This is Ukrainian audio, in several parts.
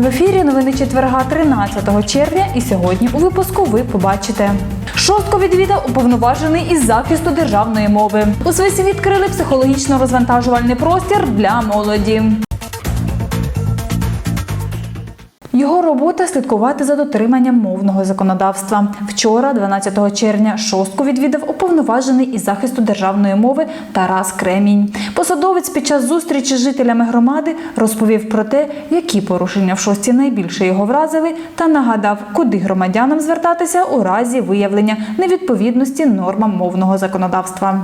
В ефірі новини четверга 13 червня. І сьогодні у випуску ви побачите. Шостко відвідав уповноважений із захисту державної мови. У Свисі відкрили психологічно-розвантажувальний простір для молоді. Його робота слідкувати за дотриманням мовного законодавства. Вчора, 12 червня, шостку відвідав уповноважений із захисту державної мови Тарас Кремінь. Посадовець під час зустрічі з жителями громади розповів про те, які порушення в шості найбільше його вразили, та нагадав, куди громадянам звертатися у разі виявлення невідповідності нормам мовного законодавства.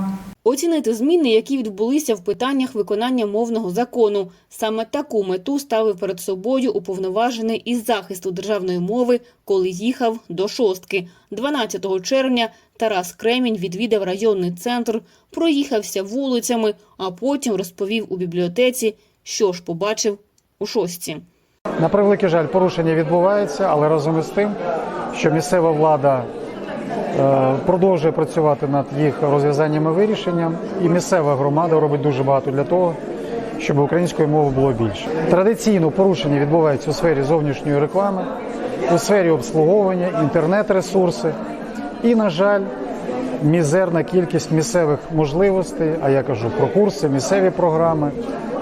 Оцінити зміни, які відбулися в питаннях виконання мовного закону. Саме таку мету ставив перед собою уповноважений із захисту державної мови, коли їхав до шостки. 12 червня Тарас Кремінь відвідав районний центр, проїхався вулицями, а потім розповів у бібліотеці, що ж побачив у шостці. На превеликий жаль, порушення відбуваються, але разом із тим, що місцева влада продовжує працювати над їх розв'язанням і вирішенням, і місцева громада робить дуже багато для того, щоб української мови було більше. Традиційно порушення відбуваються у сфері зовнішньої реклами, у сфері обслуговування, інтернет-ресурси і, на жаль, мізерна кількість місцевих можливостей, а я кажу про курси, місцеві програми,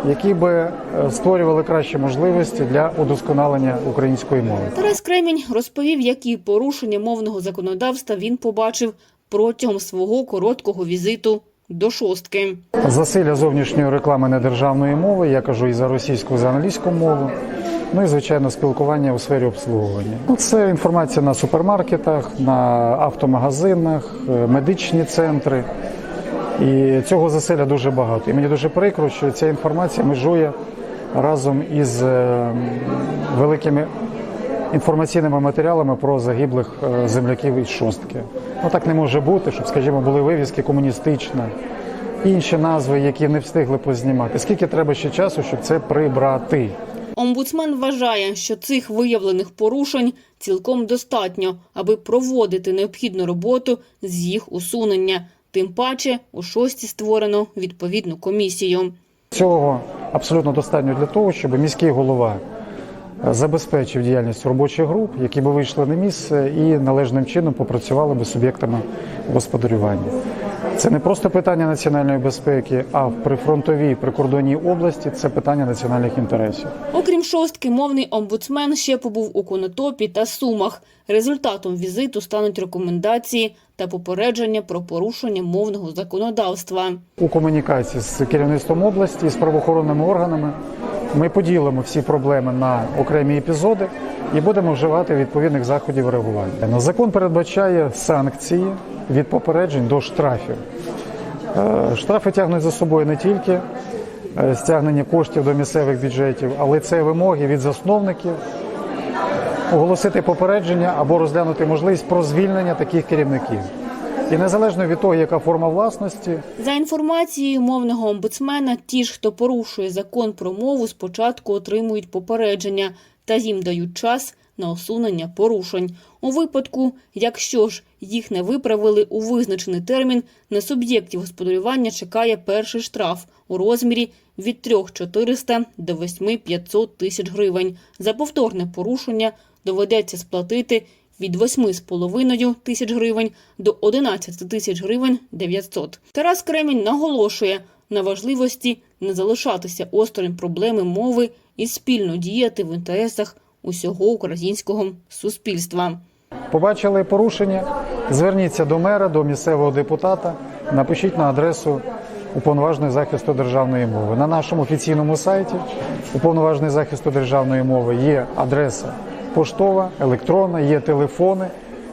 які би е, створювали кращі можливості для удосконалення української мови. Тарас Кремінь розповів, які порушення мовного законодавства він побачив протягом свого короткого візиту до шостки. Засилля зовнішньої реклами недержавної мови, я кажу і за російську, і за англійську мову. Ну і звичайно спілкування у сфері обслуговування. Це інформація на супермаркетах, на автомагазинах, е, медичні центри. І цього засилля дуже багато. І мені дуже прикро, що ця інформація межує разом із е, великими інформаційними матеріалами про загиблих е, земляків із шостки. Ну так не може бути, щоб, скажімо, були вивіски комуністична, інші назви, які не встигли познімати. Скільки треба ще часу, щоб це прибрати? Омбудсмен вважає, що цих виявлених порушень цілком достатньо, аби проводити необхідну роботу з їх усунення. Тим паче у шості створено відповідну комісію. Цього абсолютно достатньо для того, щоб міський голова е, забезпечив діяльність робочих груп, які би вийшли на місце і належним чином попрацювали би суб'єктами господарювання. Це не просто питання національної безпеки, а в прифронтовій прикордонній області це питання національних інтересів. Окрім шостки, мовний омбудсмен ще побув у Конотопі та Сумах. Результатом візиту стануть рекомендації та попередження про порушення мовного законодавства. У комунікації з керівництвом області з правоохоронними органами ми поділимо всі проблеми на окремі епізоди і будемо вживати відповідних заходів реагування. Закон передбачає санкції від попереджень до штрафів. Е, Штрафи тягнуть за собою не тільки е, стягнення коштів до місцевих бюджетів, але це вимоги від засновників оголосити попередження або розглянути можливість про звільнення таких керівників. І незалежно від того, яка форма власності, За інформацією мовного омбудсмена, ті ж, хто порушує закон про мову, спочатку отримують попередження та їм дають час на усунення порушень. У випадку, якщо ж їх не виправили у визначений термін, на суб'єктів господарювання чекає перший штраф у розмірі від 3400 до 8500 тисяч гривень. За повторне порушення доведеться сплатити від 8,5 тисяч гривень до 11 тисяч гривень 900. Тарас Кремінь наголошує на важливості не залишатися осторонь проблеми мови і спільно діяти в інтересах усього українського суспільства. побачили порушення, зверніться до мера, до місцевого депутата, напишіть на адресу уповноваженої захисту державної мови. На нашому офіційному сайті уповноважений захисту державної мови є адреса поштова, електронна, є телефони.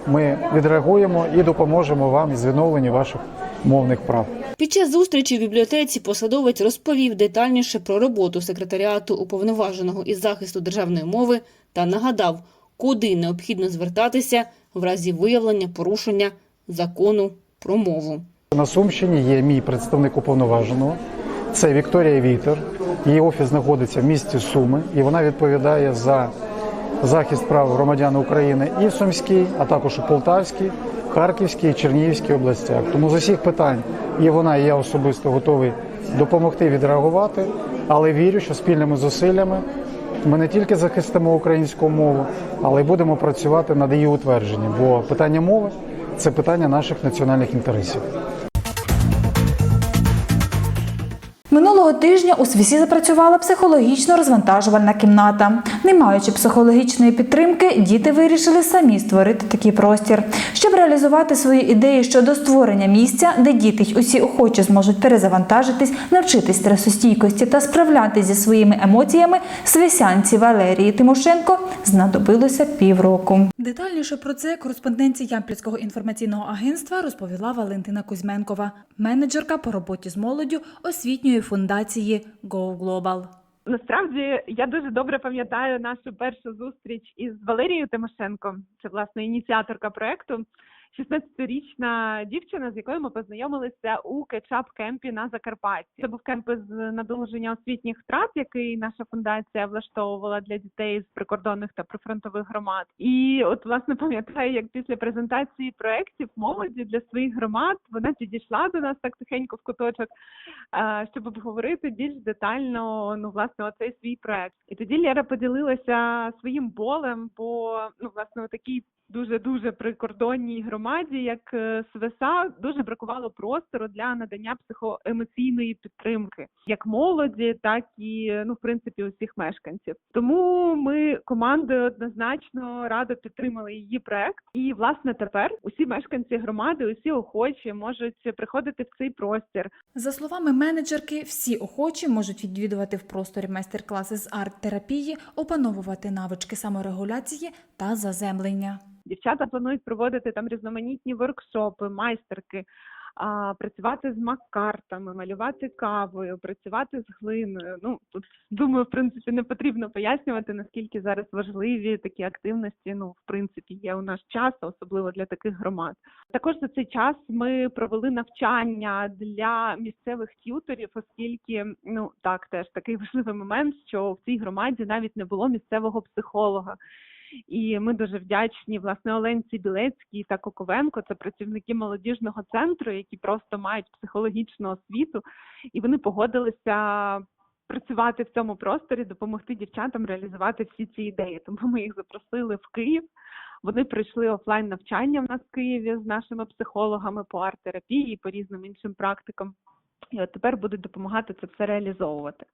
Ми відреагуємо і допоможемо вам із відновленням ваших мовних прав. Під час зустрічі в бібліотеці посадовець розповів детальніше про роботу секретаріату уповноваженого із захисту державної мови та нагадав, куди необхідно звертатися в разі виявлення порушення закону про мову. На Сумщині є мій представник уповноваженого. Це Вікторія Вітер. Її офіс знаходиться в місті Суми, і вона відповідає за захист прав громадян України і в Сумській, а також у Полтавській, Харківській і Чернігівській областях. Тому з усіх питань і вона, і я особисто готовий допомогти відреагувати, але вірю, що спільними зусиллями ми не тільки захистимо українську мову, але й будемо працювати над її утвердженням. Бо питання мови це питання наших національних інтересів. Минулого тижня у свісі запрацювала психологічно-розвантажувальна кімната. Не маючи психологічної підтримки, діти вирішили самі створити такий простір. Щоб реалізувати свої ідеї щодо створення місця, де діти й усі охочі зможуть перезавантажитись, навчитись стресостійкості та справлятися зі своїми емоціями, свисянці Валерії Тимошенко знадобилося півроку. Детальніше про це кореспонденція Ямпільського інформаційного агентства розповіла Валентина Кузьменкова, менеджерка по роботі з молоддю освітньої фундації Go Global. Насправді я дуже добре пам'ятаю нашу першу зустріч із Валерією Тимошенко. Це власне ініціаторка проекту. 16-річна дівчина, з якою ми познайомилися у кетчап кемпі на Закарпатті. Це був кемп з надолуження освітніх втрат, який наша фундація влаштовувала для дітей з прикордонних та прифронтових громад. І от власне пам'ятаю, як після презентації проєктів молоді для своїх громад вона підійшла до нас так тихенько в куточок, щоб обговорити більш детально ну власне оцей свій проект. І тоді Лера поділилася своїм болем, бо ну власне такій дуже дуже прикордонній громаді, як е, Свеса, дуже бракувало простору для надання психоемоційної підтримки, як молоді, так і ну в принципі усіх мешканців. Тому ми командою однозначно радо підтримали її проект. І власне тепер усі мешканці громади, усі охочі можуть приходити в цей простір, За словами менеджерки, всі охочі можуть відвідувати в просторі майстер-класи з арт-терапії, опановувати навички саморегуляції та заземлення. Дівчата планують проводити там різноманітні воркшопи, майстерки, а, працювати з маккартами, малювати кавою, працювати з глиною. Ну тут думаю, в принципі, не потрібно пояснювати, наскільки зараз важливі такі активності. Ну, в принципі, є у наш час, особливо для таких громад. Також за цей час ми провели навчання для місцевих т'юторів, оскільки ну так теж такий важливий момент, що в цій громаді навіть не було місцевого психолога. І ми дуже вдячні власне Оленці Білецькій та Коковенко. Це працівники молодіжного центру, які просто мають психологічну освіту, і вони погодилися працювати в цьому просторі, допомогти дівчатам реалізувати всі ці ідеї. Тому ми їх запросили в Київ. Вони пройшли офлайн навчання в нас в Києві з нашими психологами по арт-терапії, по різним іншим практикам. І от тепер будуть допомагати це все реалізовувати.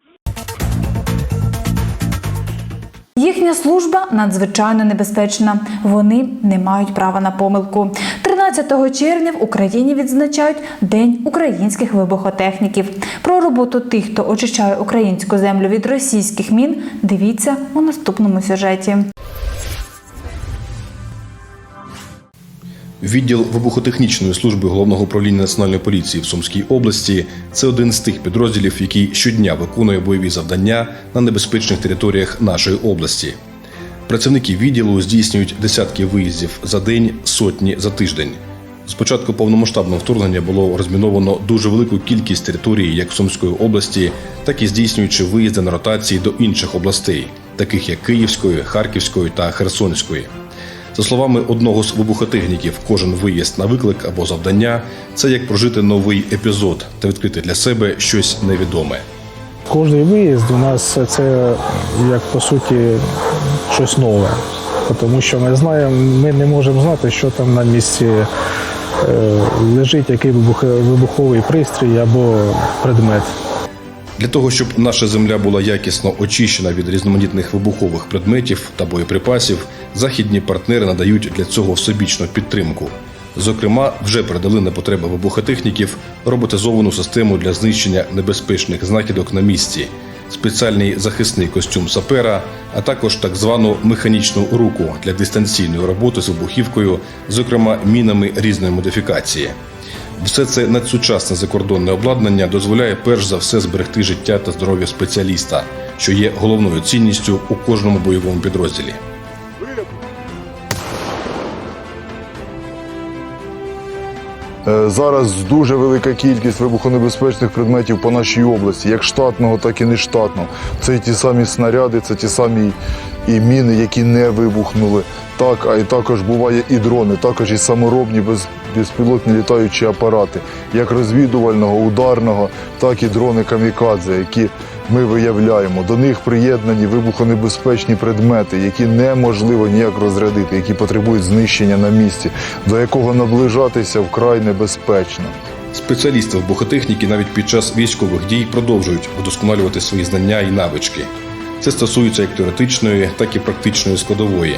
Їхня служба надзвичайно небезпечна. Вони не мають права на помилку. 13 червня в Україні відзначають День українських вибухотехніків. Про роботу тих, хто очищає українську землю від російських мін, дивіться у наступному сюжеті. Відділ вибухотехнічної служби головного управління національної поліції в Сумській області це один з тих підрозділів, який щодня виконує бойові завдання на небезпечних територіях нашої області. Працівники відділу здійснюють десятки виїздів за день, сотні за тиждень. З початку повномасштабного вторгнення було розміновано дуже велику кількість територій як Сумської області, так і здійснюючи виїзди на ротації до інших областей, таких як Київської, Харківської та Херсонської. За словами одного з вибухотехніків, кожен виїзд на виклик або завдання це як прожити новий епізод та відкрити для себе щось невідоме. Кожний виїзд у нас це як по суті щось нове, тому що ми знаємо, ми не можемо знати, що там на місці е, лежить, який вибух- вибуховий пристрій або предмет. Для того, щоб наша земля була якісно очищена від різноманітних вибухових предметів та боєприпасів, західні партнери надають для цього всебічну підтримку. Зокрема, вже передали на потреби вибухотехніків роботизовану систему для знищення небезпечних знахідок на місці, спеціальний захисний костюм сапера, а також так звану механічну руку для дистанційної роботи з вибухівкою, зокрема мінами різної модифікації. Все це надсучасне закордонне обладнання дозволяє перш за все зберегти життя та здоров'я спеціаліста, що є головною цінністю у кожному бойовому підрозділі. Зараз дуже велика кількість вибухонебезпечних предметів по нашій області, як штатного, так і нештатного. Це і ті самі снаряди, це ті самі і міни, які не вибухнули. Так, а й також буває і дрони, також і саморобні безпілотні літаючі апарати, як розвідувального, ударного, так і дрони камікадзе, які ми виявляємо. До них приєднані вибухонебезпечні предмети, які неможливо ніяк розрядити, які потребують знищення на місці, до якого наближатися вкрай небезпечно. Спеціалісти вибухотехніки навіть під час військових дій продовжують вдосконалювати свої знання і навички. Це стосується як теоретичної, так і практичної складової,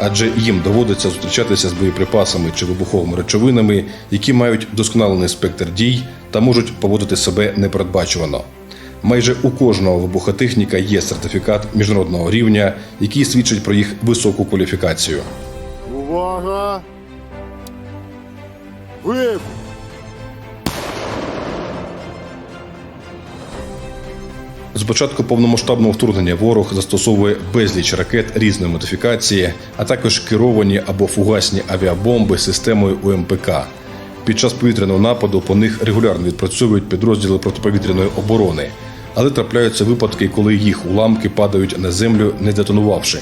адже їм доводиться зустрічатися з боєприпасами чи вибуховими речовинами, які мають вдосконалений спектр дій та можуть поводити себе непередбачувано. Майже у кожного вибухотехніка є сертифікат міжнародного рівня, який свідчить про їх високу кваліфікацію. Увага! Вибух! З початку повномасштабного вторгнення ворог застосовує безліч ракет різної модифікації, а також керовані або фугасні авіабомби системою УМПК. Під час повітряного нападу по них регулярно відпрацьовують підрозділи протиповітряної оборони, але трапляються випадки, коли їх уламки падають на землю, не детонувавши.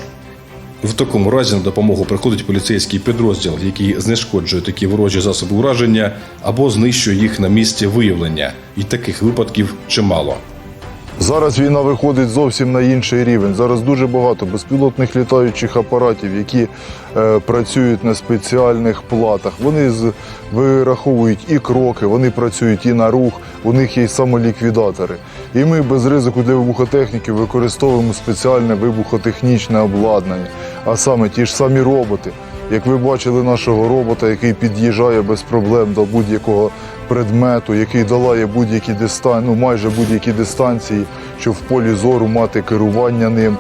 В такому разі на допомогу приходить поліцейський підрозділ, який знешкоджує такі ворожі засоби ураження або знищує їх на місці виявлення, і таких випадків чимало. Зараз війна виходить зовсім на інший рівень. Зараз дуже багато безпілотних літаючих апаратів, які е, працюють на спеціальних платах. Вони з, вираховують і кроки, вони працюють і на рух, у них є самоліквідатори. І ми без ризику для вибухотехніки використовуємо спеціальне вибухотехнічне обладнання, а саме ті ж самі роботи. Як ви бачили нашого робота, який під'їжджає без проблем до будь-якого предмету, який долає будь-які дистанції, ну, майже будь-які дистанції, щоб в полі зору мати керування ним.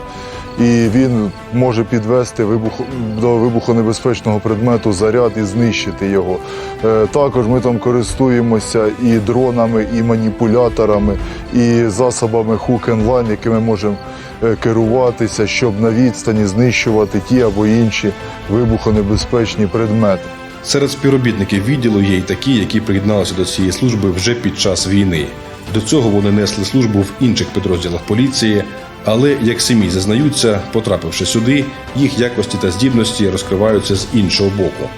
І він може підвести вибух... до вибухонебезпечного предмету заряд і знищити його. Е, Також ми там користуємося і дронами, і маніпуляторами, і засобами line, якими можемо е, керуватися, щоб на відстані знищувати ті або інші вибухонебезпечні предмети. Серед співробітників відділу є й такі, які приєдналися до цієї служби вже під час війни. До цього вони несли службу в інших підрозділах поліції, але як самі зізнаються, потрапивши сюди, їх якості та здібності розкриваються з іншого боку.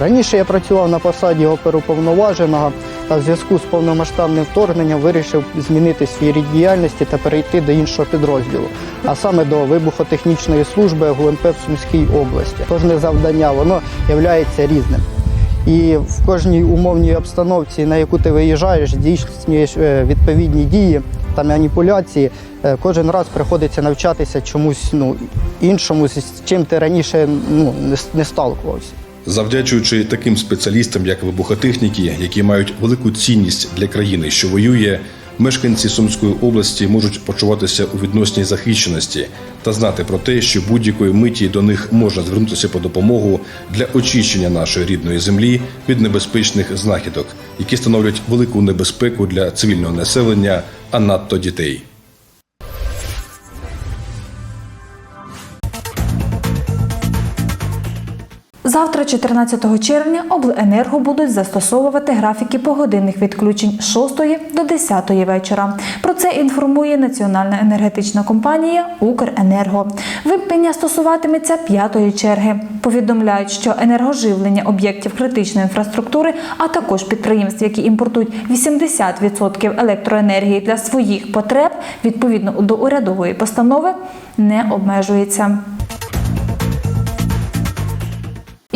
Раніше я працював на посаді оперуповноваженого та в зв'язку з повномасштабним вторгненням вирішив змінити свій рід діяльності та перейти до іншого підрозділу, а саме до вибухотехнічної служби ГУНП в Сумській області. Кожне завдання воно є різним. І в кожній умовній обстановці, на яку ти виїжджаєш, здійснюєш е, відповідні дії та маніпуляції. Е, Кожен раз приходиться навчатися чомусь ну, іншому, з чим ти раніше ну, не сталкувався. Завдячуючи таким спеціалістам, як вибухотехніки, які мають велику цінність для країни, що воює, мешканці Сумської області можуть почуватися у відносній захищеності та знати про те, що будь-якої миті до них можна звернутися по допомогу для очищення нашої рідної землі від небезпечних знахідок, які становлять велику небезпеку для цивільного населення, а надто дітей. 14 червня, обленерго будуть застосовувати графіки погодинних відключень з 6 до 10 вечора. Про це інформує Національна енергетична компанія Укренерго. Вимкнення стосуватиметься п'ятої черги. Повідомляють, що енергоживлення об'єктів критичної інфраструктури, а також підприємств, які імпортують 80% електроенергії для своїх потреб, відповідно до урядової постанови, не обмежується.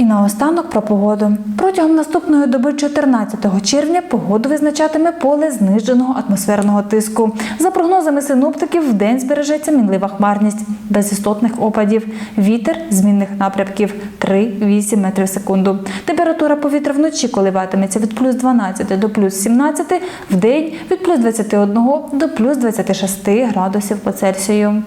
Наостанок про погоду. Протягом наступної доби 14 червня погоду визначатиме поле зниженого атмосферного тиску. За прогнозами синоптиків, вдень збережеться мінлива хмарність без істотних опадів. Вітер змінних напрямків 3-8 метрів в секунду. Температура повітря вночі коливатиметься від плюс 12 до плюс 17, вдень від плюс 21 до плюс 26 градусів по Цельсію.